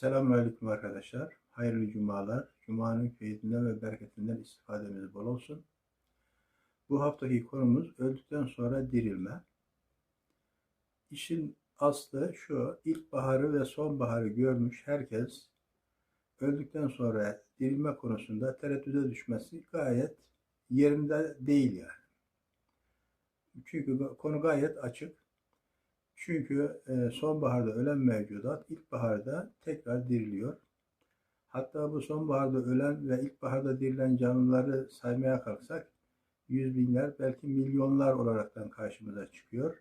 Selamünaleyküm arkadaşlar. Hayırlı cumalar. Cuma'nın feyzinden ve bereketinden istifademiz bol olsun. Bu haftaki konumuz öldükten sonra dirilme. İşin aslı şu, ilkbaharı ve sonbaharı görmüş herkes öldükten sonra dirilme konusunda tereddüde düşmesi gayet yerinde değil yani. Çünkü konu gayet açık. Çünkü e, sonbaharda ölen mevcudat ilkbaharda tekrar diriliyor. Hatta bu sonbaharda ölen ve ilkbaharda dirilen canlıları saymaya kalksak yüz binler belki milyonlar olaraktan karşımıza çıkıyor.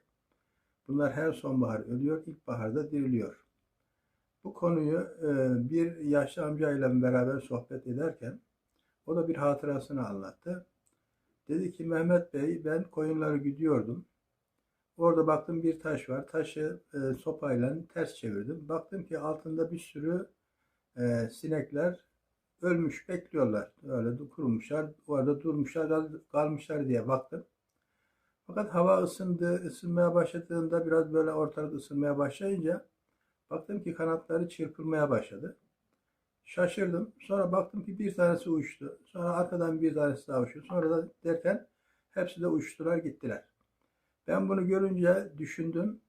Bunlar her sonbahar ölüyor, ilkbaharda diriliyor. Bu konuyu e, bir yaşlı amcayla beraber sohbet ederken o da bir hatırasını anlattı. Dedi ki Mehmet Bey ben koyunları güdüyordum. Orada baktım bir taş var. Taşı e, sopayla ters çevirdim. Baktım ki altında bir sürü e, sinekler ölmüş bekliyorlar. Öyle kurumuşlar. Orada durmuşlar kal- kalmışlar diye baktım. Fakat hava ısındı, ısınmaya başladığında biraz böyle ortalık ısınmaya başlayınca baktım ki kanatları çırpılmaya başladı. Şaşırdım. Sonra baktım ki bir tanesi uçtu. Sonra arkadan bir tanesi daha uçtu. Sonra da derken hepsi de uçtular gittiler. Ben bunu görünce düşündüm.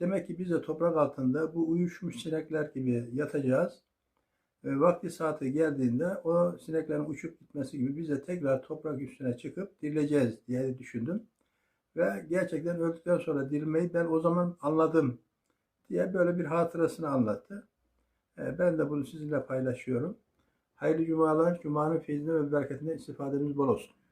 Demek ki biz de toprak altında bu uyuşmuş sinekler gibi yatacağız. Ve vakti saati geldiğinde o sineklerin uçup gitmesi gibi biz de tekrar toprak üstüne çıkıp dirileceğiz diye düşündüm. Ve gerçekten öldükten sonra dirilmeyi ben o zaman anladım diye böyle bir hatırasını anlattı. E, Ben de bunu sizinle paylaşıyorum. Hayırlı cumalar, cumanın feyzinden ve bereketinden istifadeniz bol olsun.